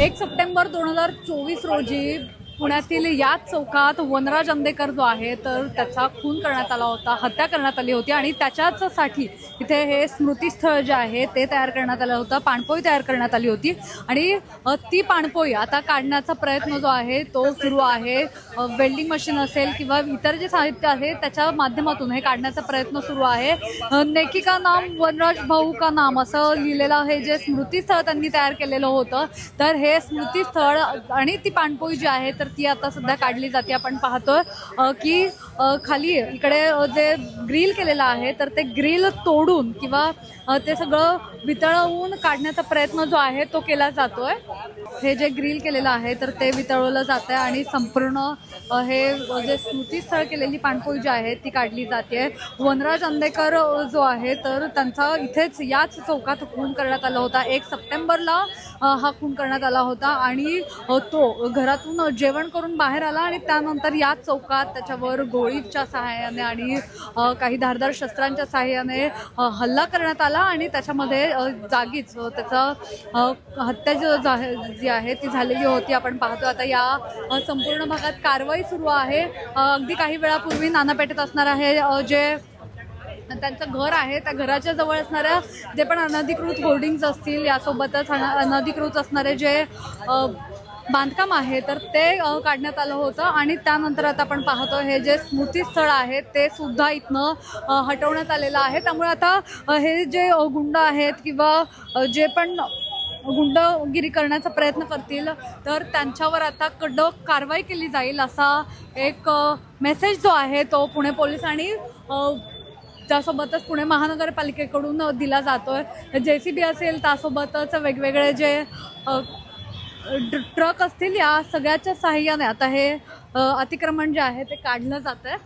एक सप्टेंबर दोन हजार चोवीस रोजी पुण्यातील याच चौकात वनराज अंदेकर जो आहे तर त्याचा खून करण्यात आला होता हत्या करण्यात आली होती आणि त्याच्याच साठी इथे हे स्मृतीस्थळ जे आहे ते तयार करण्यात आलं होतं पाणपोई तयार करण्यात आली होती. आणि ती पाणपोई आता काढण्याचा प्रयत्न जो आहे तो सुरू आहे. वेल्डिंग मशीन असेल किंवा इतर जे साहित्य आहे त्याच्या माध्यमातून हे काढण्याचा प्रयत्न सुरू आहे. नेकी का नाम वनराज भाऊ का नाम असं लिहिलेलं हे जे स्मृतीस्थळ त्यांनी तयार केलेलं होतं. तर हे स्मृतीस्थळ आणि ती पाणपोई जी आहे तर ती आता सध्या काढली जाते. आपण पाहतोय की खाली इकडे जे ग्रिल केलेलं आहे तर ते ग्रिल तोडून किंवा ते सगळं वितळवून काढण्याचा प्रयत्न जो आहे तो केला जातोय. हे जे ग्रिल केलेलं आहे तर ते वितळवलं जात आहे आणि संपूर्ण हे जे स्मृतीस्थळ केलेली पाणपोई जी आहे ती काढली जाते. वनराज अंदेकर जो आहे तर त्यांचा इथेच याच चौकात खून करण्यात आला होता. एक सप्टेंबरला हा खून करण्यात आला होता आणि तो घरातून जेवण करून बाहेर आला आणि त्यानंतर याच चौकात त्याच्यावर गोळीच्या सहाय्याने आणि काही धारदार शस्त्रांच्या सहाय्याने हल्ला करण्यात आला आणि त्याच्यामध्ये जागीच त्याचं त्याचा हत्या जी आहे ती झालेली होती. आपण पाहतो आता या संपूर्ण भागात कारवाई सुरू आहे. अगदी काही वेळापूर्वी नानापेठेत असणार आहे जे त्यांचं घर आहे त्या घराच्या जवळ असणाऱ्या जे पण अनधिकृत होर्डिंग्ज असतील यासोबतच अनधिकृत असणारे जे बांधकाम आहे तर ते काढण्यात आलं होतं. आणि त्यानंतर आता आपण पाहतो हे जे स्मृतीस्थळ आहे ते सुद्धा इथनं हटवण्यात आलेलं आहे. त्यामुळे आता हे जे गुंड आहेत किंवा जे पण गुंडगिरी करण्याचा प्रयत्न करतील तर त्यांच्यावर आता कडक कारवाई केली जाईल असा एक मेसेज जो आहे तो पुणे पोलीस आणि त्यासोबतच पुणे महानगरपालिकेकडून दिला जातो आहे जे सी बी असेल त्यासोबतच वेगवेगळे जे ट्रक असतील या सगळ्याच्या सहाय्याने आता हे अतिक्रमण जे आहे ते काढलं जात आहे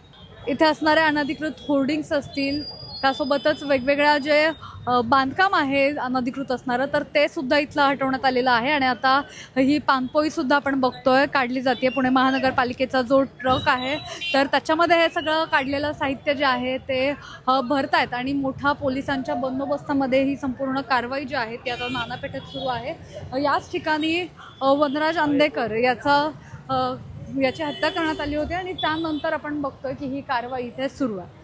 इथे असणारे अनधिकृत होर्डिंग्स असतील त्यासोबतच वेगवेगळ्या जे बांधकाम आहे अनधिकृत असणारं तर ते सुद्धा इथलं हटवण्यात आलेलं आहे आणि आता ही पानपोई सुद्धा आपण बघतोय काढली जाते पुणे महानगरपालिकेचा जो ट्रक आहे तर त्याच्यामध्ये हे सगळं काढलेलं साहित्य जे आहे ते भरत आहेत आणि मोठा पोलिसांच्या बंदोबस्तामध्ये ही संपूर्ण कारवाई जी आहे ती आता नानापेठेत सुरू आहे. याच ठिकाणी वनराज आंदेकर याचा याची हत्या करण्यात आली होती आणि त्यानंतर आपण बघतोय की ही कारवाई इथे सुरू आहे.